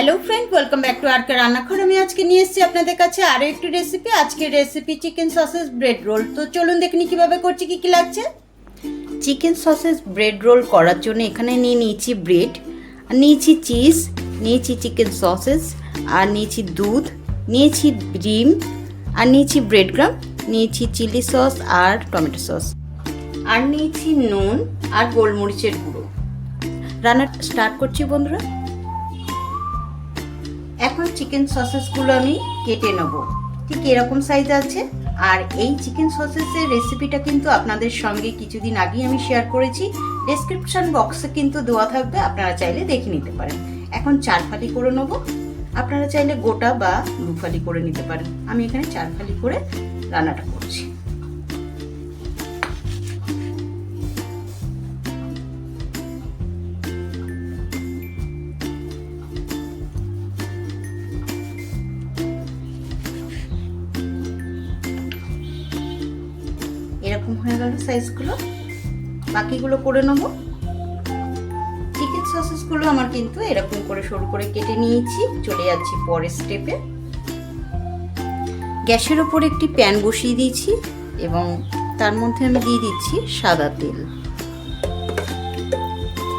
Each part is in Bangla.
Hello friend welcome back to RK রান্নাঘর আমি আজকে নিয়ে এসেছি আপনাদের কাছে আরও একটি রেসিপি আজকের recipe chicken sausage bread roll তো চলুন দেখিনি কীভাবে করছি কি কি লাগছে। চিকেন সসেস ব্রেড রোল করার জন্য এখানে নিয়ে নিয়েছি ব্রেড আর নিয়েছি চিজ নিয়েছি চিকেন সসেস আর নিয়েছি দুধ নিয়েছি ডিম আর নিয়েছি ব্রেড গ্রাম নিয়েছি চিলি সস আর টমেটো সস আর নিয়েছি নুন আর গোলমরিচের গুঁড়ো। রান্না স্টার্ট করছি বন্ধুরা। চিকেন সসেসগুলো আমি কেটে নেব। ঠিক এরকম সাইজ আছে। আর এই চিকেন সসেসের রেসিপিটা কিন্তু আপনাদের সঙ্গে কিছুদিন আগেই আমি শেয়ার করেছি। ডেসক্রিপশন বক্সে কিন্তু দেওয়া থাকবে, আপনারা চাইলে দেখে নিতে পারেন। এখন চার ফালি করে নেব। আপনারা চাইলে গোটা বা দু ফালি করে নিতে পারেন। আমি এখানে চার ফালি করে রান্নাটা সাইজগুলো বাকিগুলো করে নেব। চিকেন সসেসগুলো আমার কিন্তু এরকম করে সরু করে কেটে নিয়েছি। চলে যাচ্ছি পরের স্টেপে গ্যাসের ওপর একটি প্যান বসিয়ে দিয়েছি এবং তার মধ্যে আমি দিয়ে দিচ্ছি সাদা তেল।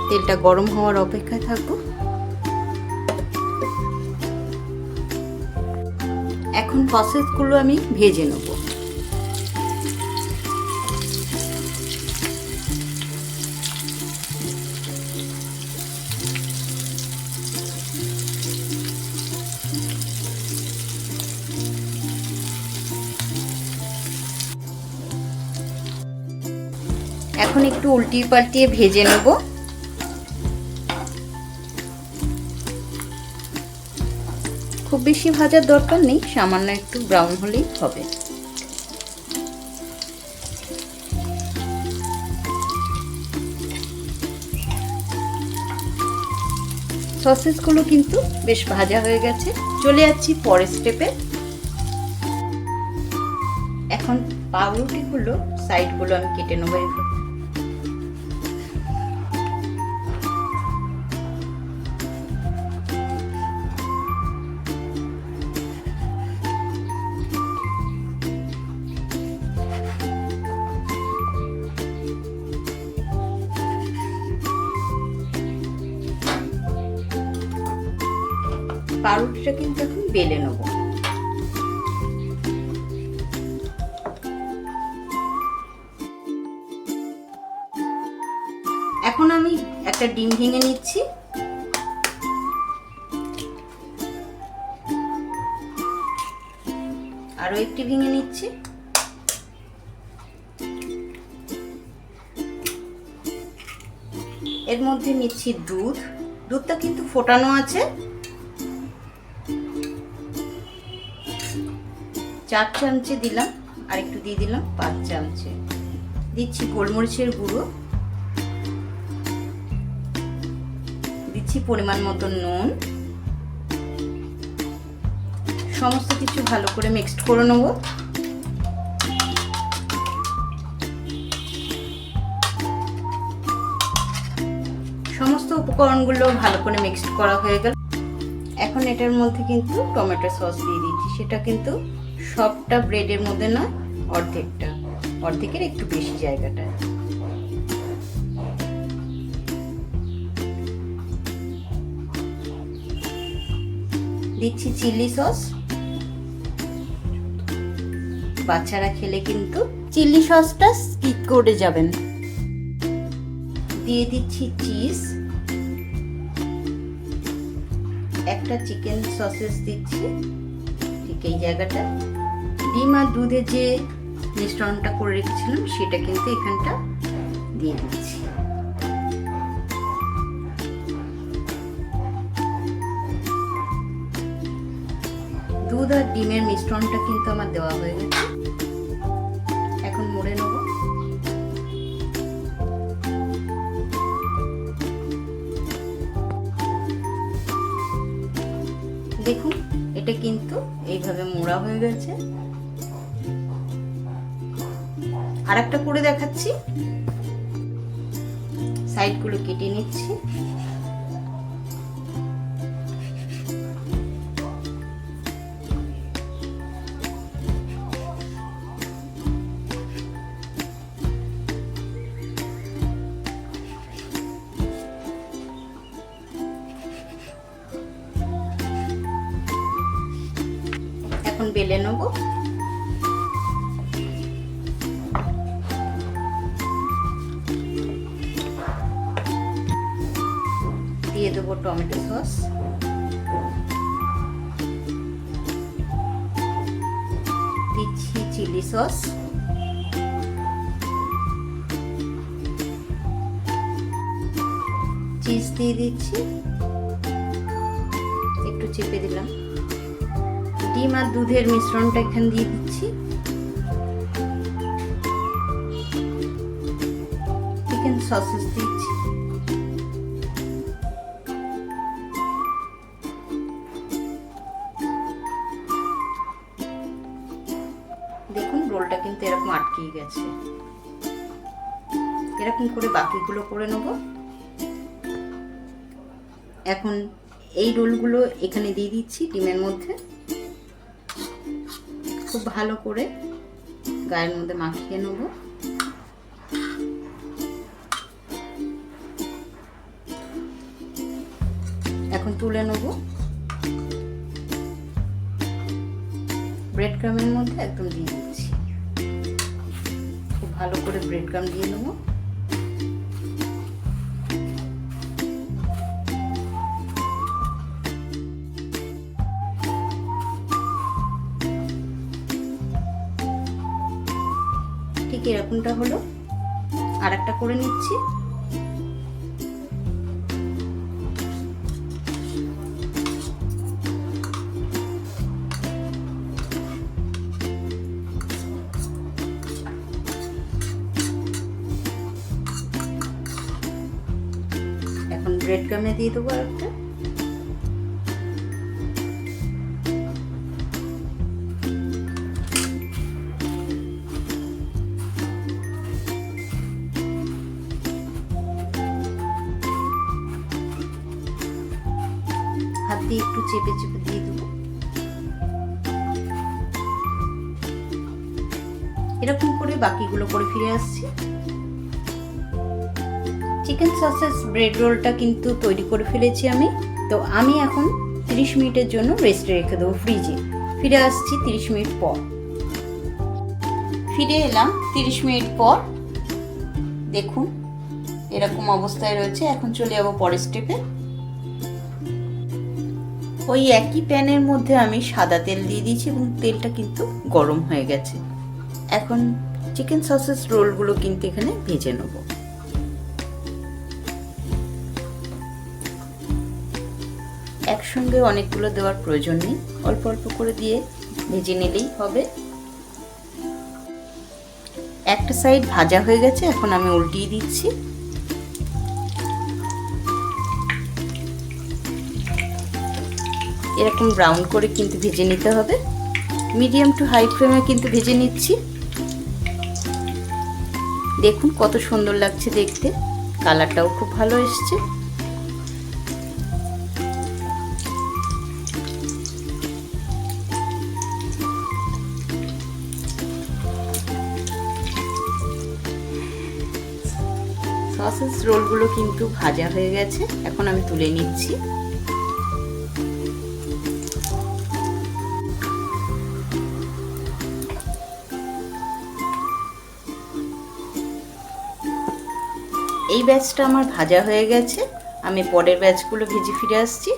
তেলটা গরম হওয়ার অপেক্ষায় থাকব। এখন প্রসেসগুলো আমি ভেজে নেব। এখন একটু উল্টিয়ে পাল্টিয়ে ভেজে নেব। খুব বেশি ভাজার দরকার নেই, সামান্য একটু ব্রাউন হলেই হবে। সসেসগুলো কিন্তু বেশ ভাজা হয়ে গেছে। চলে যাচ্ছি পরের স্টেপে এখন পাউরুটিগুলো সাইডগুলো আমি কেটে নেব এইভাবে পাউরুটিটা কিন্তু এখন বেলে নেব। এখন আমি একটা ডিম ভেঙে নিচ্ছি। আরও একটি ভেঙে নিচ্ছি। এর মধ্যে নিচ্ছি দুধ। দুধটা কিন্তু ফোটানো আছে। চার চামচে দিলাম আর একটু দিয়ে দিলাম পাঁচ চামচে। দিচ্ছি গোলমরিচের গুঁড়ো। দিচ্ছি পরিমাণ মতো নুন। সমস্ত কিছু ভালো করে মিক্সড করে নেব। সমস্ত উপকরণগুলো ভালো করে মিক্সড করা হয়ে গেল। এখন এটার মধ্যে কিন্তু টমেটো সস দিয়ে দিচ্ছি। সেটা কিন্তু সবটা ব্রেডের মধ্যে নয় অর্ধেকটা। অর্ধেকের একটু বেশি জায়গাটা। দিচ্ছি চিলি সস। বাচ্চারা খেলে কিন্তু চিলি সসটা স্কিপ করে যাবেন। দিয়ে দিচ্ছি চিজ। একটা চিকেন সসেস দিচ্ছি। ঠিক এই জায়গাটা। ডিম আর দুধে যে মিশ্রণটা করে রেখেছিলাম, সেটা কিন্তু এখানটা দিয়ে দিচ্ছি। দুধ আর ডিমের মিশ্রণটা কিন্তু আমার দেওয়া হয়ে গেছে। এখন মুড়ে নেব। দেখুন, এটা কিন্তু এইভাবে মোড়া হয়ে গেছে। আর একটা করে দেখাচ্ছি। সাইডগুলো কেটে নিচ্ছি। এখন বেলে নেব। দিয়ে দেবো টমেটো সস। দিচ্ছি চিলি সস। চিজ দিয়ে দিচ্ছি। একটু চেপে দিলাম। ডিম আর দুধের মিশ্রণটা এখানে দিয়ে দিচ্ছি। চিকেন সসেস দিচ্ছি। দেখুন, রোলটা কিন্তু এরকম আটকেই গেছে। এরকম করে বাকিগুলো করে নেব। এখন এই রোলগুলো এখানে দিয়ে দিচ্ছি ডিমের মধ্যে। খুব ভালো করে গায়ের মধ্যে মাখিয়ে নেব। এখন তুলে নেব। ব্রেড ক্রামের মধ্যে একদম দিয়ে দিচ্ছি। খুব ভালো করে ব্রেড ক্রাম দিয়ে নেব। ঠিক এরকমটা হলো। আর একটা করে নিচ্ছি। ব্রেড গামে দিয়ে দেবো একটা হাত দিয়ে একটু চেপে চেপে দিয়ে দেবো। এরকম করে বাকিগুলো করে ফিরে আসছি। চিকেন সসেস ব্রেড রোলটা কিন্তু তৈরি করে ফেলেছি আমি। তো আমি এখন 30 মিনিটের জন্য রেস্টে রেখে দেবো ফ্রিজে ফিরে আসছি 30 মিনিট পর। ফিরে এলাম 30 মিনিট পর। দেখুন, এরকম অবস্থায় রয়েছে। এখন চলে যাব পরের স্টেপে ওই একই প্যানের মধ্যে আমি সাদা তেল দিয়ে দিয়েছি এবং তেলটা কিন্তু গরম হয়ে গেছে। এখন চিকেন সসেস রোলগুলো কিন্তু এখানে ভেজে নেব। একসঙ্গে অনেকগুলো দেওয়ার প্রয়োজন নেই। অল্প অল্প করে দিয়ে ভেজে নিলেই হবে। একটা সাইড ভাজা হয়ে গেছে, এখন আমি উল্টিয়ে দিচ্ছি। এরকম ব্রাউন করে কিন্তু ভেজে নিতে হবে। মিডিয়াম টু হাই ফ্লেমে কিন্তু ভেজে নিচ্ছি। দেখুন কত সুন্দর লাগছে দেখতে। কালারটাও খুব ভালো এসছে। সসেস রোলগুলো কিন্তু ভাজা হয়ে গেছে। এখন আমি তুলে নিচ্ছি। এই ব্যাচটা আমার ভাজা হয়ে গেছে। আমি পরের ব্যাচগুলো ভেজে ফিরে আসছি।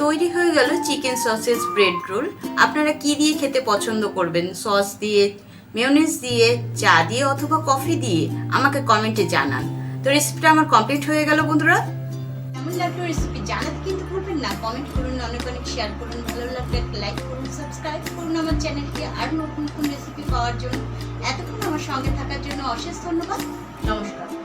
তৈরি হয়ে গেল চিকেন সসেস ব্রেড রোল আপনারা কি দিয়ে খেতে পছন্দ করবেন? সস দিয়ে মেয়নিজ দিয়ে, চা দিয়ে অথবা কফি দিয়ে আমাকে কমেন্টে জানান। তো রেসিপিটা আমার কমপ্লিট হয়ে গেল বন্ধুরা। কেমন লাগল রেসিপি জানাতে কিন্তু ভুলবেন না। কমেন্ট করুন, অনেক অনেক শেয়ার করুন। ভালো লাগলে লাইক করুন সাবস্ক্রাইব করুন আমার চ্যানেলকে আর নতুন নতুন রেসিপি পাওয়ার জন্য। এতক্ষণ আমার সঙ্গে থাকার জন্য অশেষ ধন্যবাদ। নমস্কার।